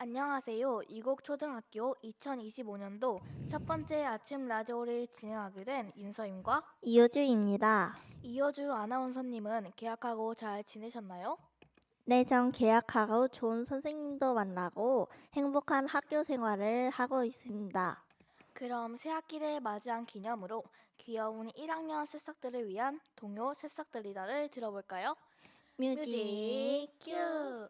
안녕하세요. 이곡 초등학교 2025년도 첫 번째 아침 라디오를 진행하게 된 윤서임과 이효주입니다. 이효주 아나운서님은 계약하고 잘 지내셨나요? 네, 전 계약하고 좋은 선생님도 만나고 행복한 학교 생활을 하고 있습니다. 그럼 새 학기를 맞이한 기념으로 귀여운 1학년 새싹들을 위한 동요 새싹들이다를 들어볼까요? 뮤직 큐!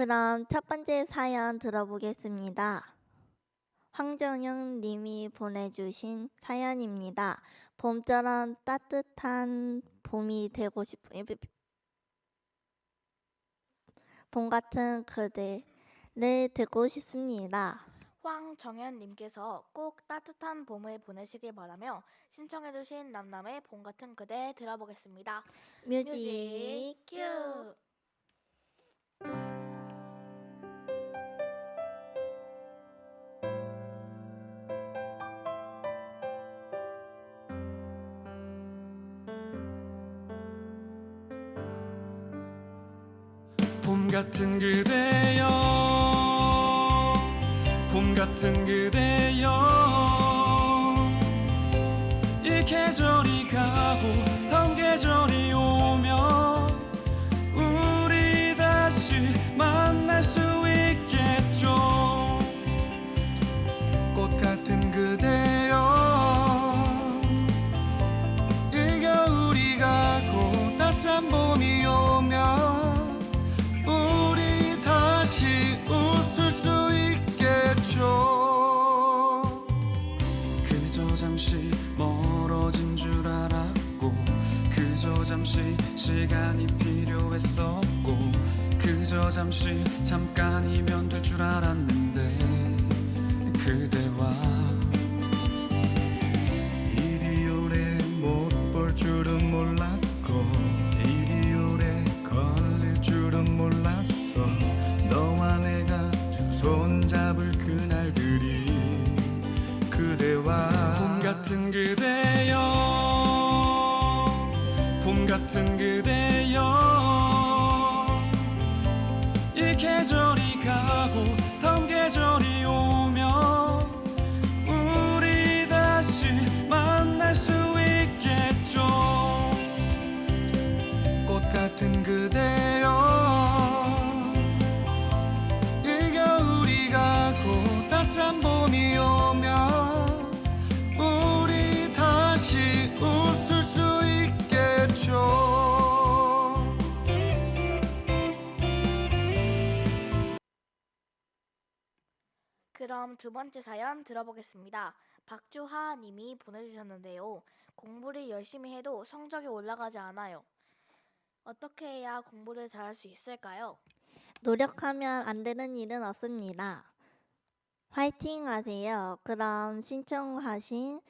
그럼 첫 번째 사연 들어보겠습니다. 황정영 님이 보내주신 사연입니다. 봄처럼 따뜻한 봄이 되고 싶, 봄 같은 그대를 듣고 싶습니다. 황정현님께서 꼭 따뜻한 봄을 보내시길 바라며 신청해주신 남남의 봄 같은 그대 들어보겠습니다. 뮤직 큐! 같은 그대여. 봄 같은 그대여. 이 계절 그저 잠시 잠깐이면 될 줄 알았는데 그대와 이리 오래 못 볼 줄은 몰랐고 이리 오래 걸릴 줄은 몰랐어. 너와 내가 두 손 잡을 그날들이 그대와 봄 같은 그대여 봄 같은 그대 그럼 두 번째 사연 들어보겠습니다. 박주하 님이 보내주셨는데요. 공부를 열심히 해도 성적이 올라가지 않아요. 어떻게 해야 공부를 잘할 수 있을까요? 노력하면 안 되는 일은 없습니다. 화이팅 하세요. 그럼 신청하신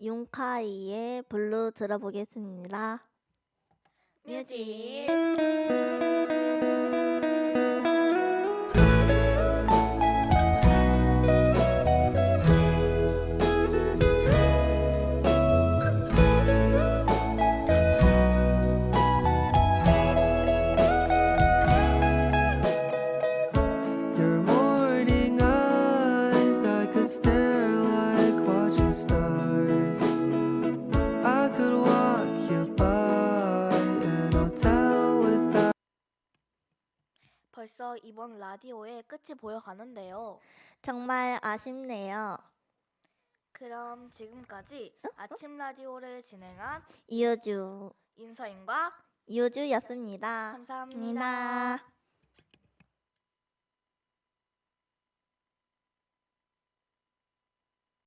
윤카이의 블루 들어보겠습니다. 뮤직 라디오의 끝이 보여가는데요. 정말 아쉽네요. 그럼 지금까지 아침 라디오를 진행한 이효주, 인서인과 이효주였습니다. 감사합니다.